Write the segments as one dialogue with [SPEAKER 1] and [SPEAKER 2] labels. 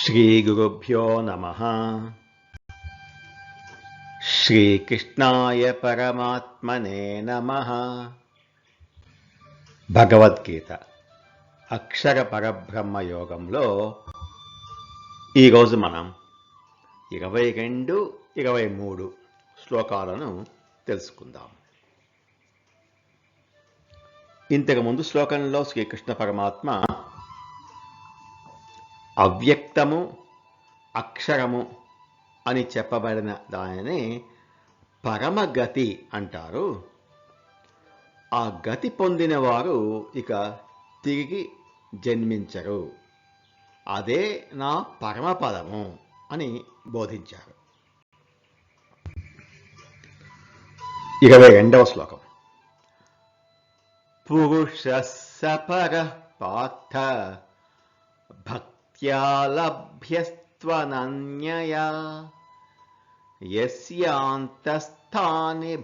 [SPEAKER 1] శ్రీగురుభ్యో నమ శ్రీకృష్ణాయ పరమాత్మనే నమ భగవద్గీత అక్షర పరబ్రహ్మ యోగంలో ఈరోజు మనం ఇరవై రెండు ఇరవై మూడు శ్లోకాలను తెలుసుకుందాం. ఇంతకుముందు శ్లోకంలో శ్రీకృష్ణ పరమాత్మ అవ్యక్తము అక్షరము అని చెప్పబడిన దానిని పరమగతి అంటారు. ఆ గతి పొందిన వారు ఇక తిరిగి జన్మించరు. అదే నా పరమపదము అని బోధించారు. ఇరవై రెండవ శ్లోకం. పురుష సపర పార్థ ప్రత్యాలభ్యస్త్వనన్యయా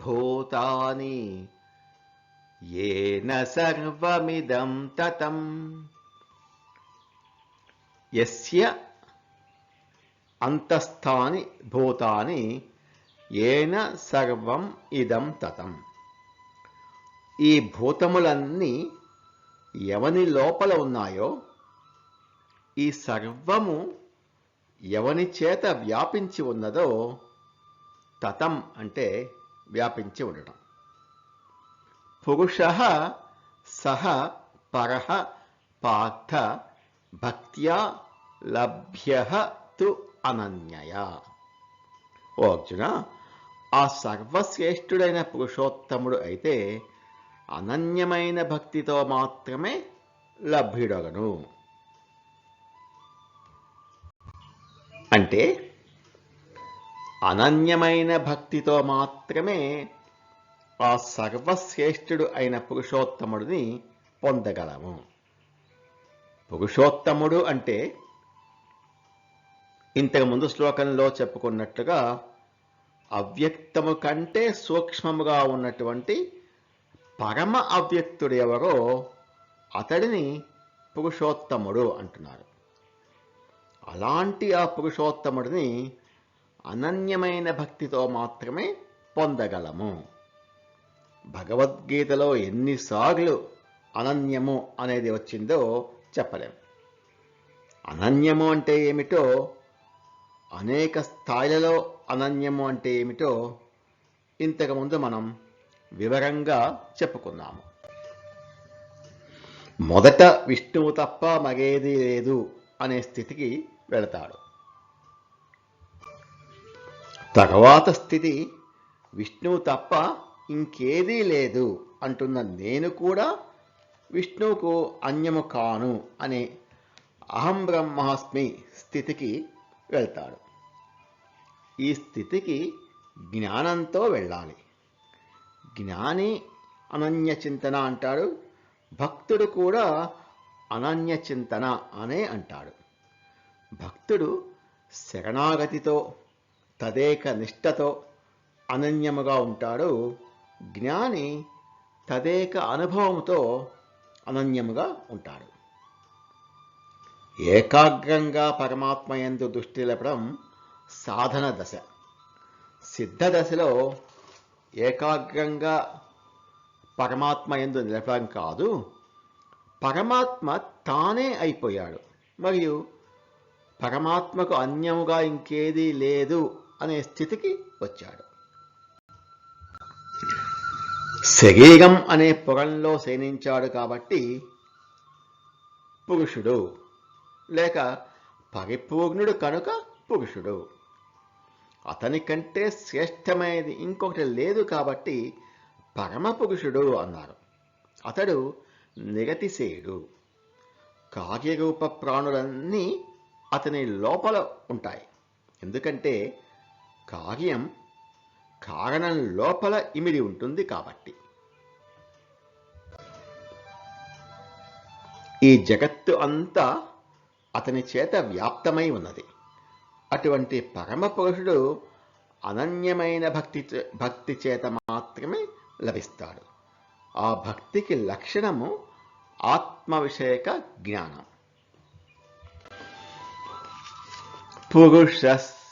[SPEAKER 1] భూతాని ఏన సర్వమిదం తతం యస్య అంతస్థాని భూతాని ఏన సర్వం ఇదం తతం ఈ భూతములన్నీ ఎవని లోపల ఉన్నాయో ఈ సర్వము ఎవని చేత వ్యాపించి ఉన్నదో తతం అంటే వ్యాపించి ఉండటం. పురుష సహ పర పార్థ భక్త్యా లభ్య తు అనన్యయ. ఓ అర్జున ఆ సర్వశ్రేష్ఠుడైన పురుషోత్తముడు అయితే అనన్యమైన భక్తితో మాత్రమే లభ్యుడగను. అంటే అనన్యమైన భక్తితో మాత్రమే ఆ సర్వశ్రేష్ఠుడు అయిన పురుషోత్తముడిని పొందగలము. పురుషోత్తముడు అంటే ఇంతకు ముందు శ్లోకంలో చెప్పుకున్నట్లుగా అవ్యక్తము కంటే సూక్ష్మముగా ఉన్నటువంటి పరమ అవ్యక్తుడు ఎవరో అతడిని పురుషోత్తముడు అంటున్నారు. అలాంటి ఆ పురుషోత్తముడిని అనన్యమైన భక్తితో మాత్రమే పొందగలము. భగవద్గీతలో ఎన్నిసార్లు అనన్యము అనేది వచ్చిందో చెప్పలేం అనన్యము అంటే ఏమిటో అనేక స్థాయిలలో అనన్యము అంటే ఏమిటో ఇంతకుముందు మనం వివరంగా చెప్పుకున్నాము. మొదట విష్ణువు తప్ప మగేది లేదు అనే స్థితికి వెళతాడు తర్వాత స్థితి విష్ణువు తప్ప ఇంకేదీ లేదు అంటున్న నేను కూడా విష్ణువుకు అన్యము కాను అనే అహం బ్రహ్మాస్మి స్థితికి వెళ్తాడు. ఈ స్థితికి జ్ఞానంతో వెళ్ళాలి. జ్ఞాని అనన్య చింతన అంటాడు భక్తుడు కూడా అనన్య చింతన అనే అంటాడు. భక్తుడు శరణాగతితో తదేక నిష్టతో అనన్యముగా ఉంటాడు. జ్ఞాని తదేక అనుభవంతో అనన్యముగా ఉంటాడు. ఏకాగ్రంగా పరమాత్మ ఎందు దృష్టి లేపడం సాధన దశ. సిద్ధ దశలో ఏకాగ్రంగా పరమాత్మ ఎందు నిలపడం కాదు. పరమాత్మ తానే అయిపోయాడు. మరియు పరమాత్మకు అన్యముగా ఇంకేదీ లేదు అనే స్థితికి వచ్చాడు. శరీరం అనే పొరంలో శయనించాడు కాబట్టి పురుషుడు లేక పరిపూర్ణుడు కనుక పురుషుడు. అతని కంటే శ్రేష్టమైనది ఇంకొకటి లేదు కాబట్టి పరమ పురుషుడు అన్నారు. అతడు నిగతిసేయుడు కార్యరూప ప్రాణులన్నీ అతని లోపల ఉంటాయి. ఎందుకంటే కార్యం కారణం లోపల ఇమిడి ఉంటుంది కాబట్టి. ఈ జగత్తు అంతా అతని చేత వ్యాప్తమై ఉన్నది. అటువంటి పరమ పురుషుడు అనన్యమైన భక్తి భక్తి చేత మాత్రమే లభిస్తాడు. ఆ భక్తికి లక్షణము ఆత్మవిషయక జ్ఞానం. పురుష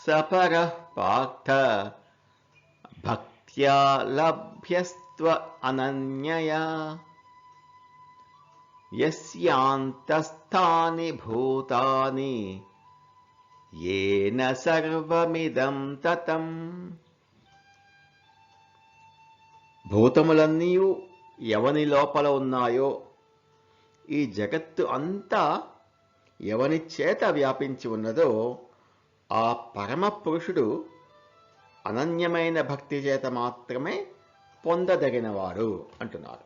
[SPEAKER 1] సపర పార్థ భక్త్యా లభ్యస్త్వ అనన్యయా యస్యాంతస్థాని భూతాని ఏన సర్వమిదం తతం భూతములన్నీ ఎవని లోపల ఉన్నాయో ఈ జగత్తు అంతా ఎవని చేత వ్యాపించి ఉన్నదో ఆ పరమ పురుషుడు అనన్యమైన భక్తి చేత మాత్రమే పొందదగినవాడు అంటున్నారు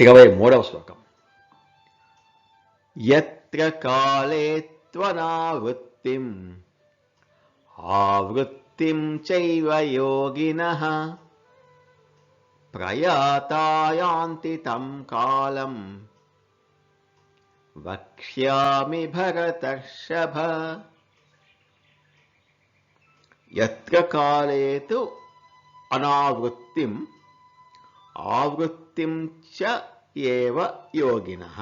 [SPEAKER 1] ఇరవై మూడవ శ్లోకం. ఎత్ర కాలే త్వనావృత్తిం ఆవృత్తిం చైవ యోగిన ప్రయాతాయాంతి తం కాలం వక్ష్యామి భరతర్షభ. ఎత్ర కాలే తు అనావృత్తిం ఆవృత్తిం చ ఏవ యోగినః.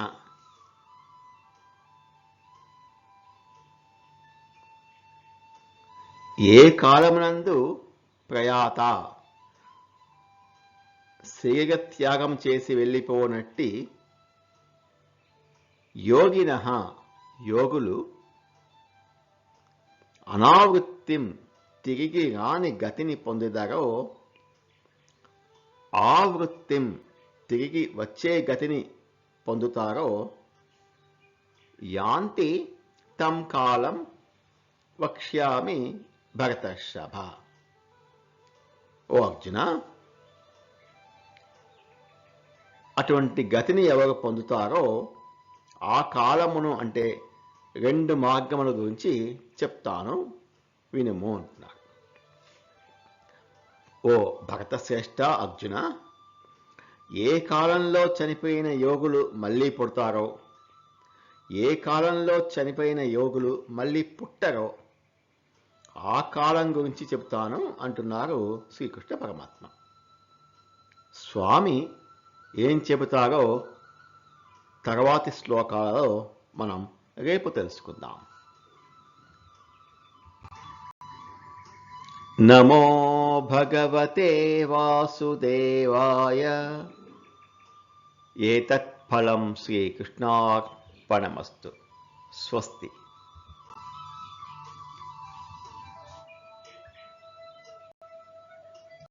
[SPEAKER 1] ఏ కాలమునందు ప్రయాత శరీరత్యాగం చేసి వెళ్ళిపోనట్టి యోగిన యోగులు అనావృత్తిం తిరిగి రాని గతిని పొందేదారో ఆవృత్తిం తిరిగి వచ్చే గతిని పొందుతారో యాంతి తం కాలం వక్ష్యామి భరతర్షభ ఓ అర్జున అటువంటి గతిని ఎవరు పొందుతారో ఆ కాలమును అంటే రెండు మార్గముల గురించి చెప్తాను. వినుము అంటున్నాడు ఓ భరత శ్రేష్ఠ అర్జున ఏ కాలంలో చనిపోయిన యోగులు మళ్ళీ పుడతారో? ఏ కాలంలో చనిపోయిన యోగులు మళ్ళీ పుట్టరో? ఆ కాలం గురించి చెప్తాను అంటున్నారు శ్రీకృష్ణ పరమాత్మ. స్వామి ఏం చెబుతారో తర్వాతి శ్లోకాలలో మనం రేపు తెలుసుకుందాం. నమో భగవతే వాసుదేవాయ. ఏతత్ఫలం శ్రీకృష్ణార్పణమస్తు. స్వస్తి.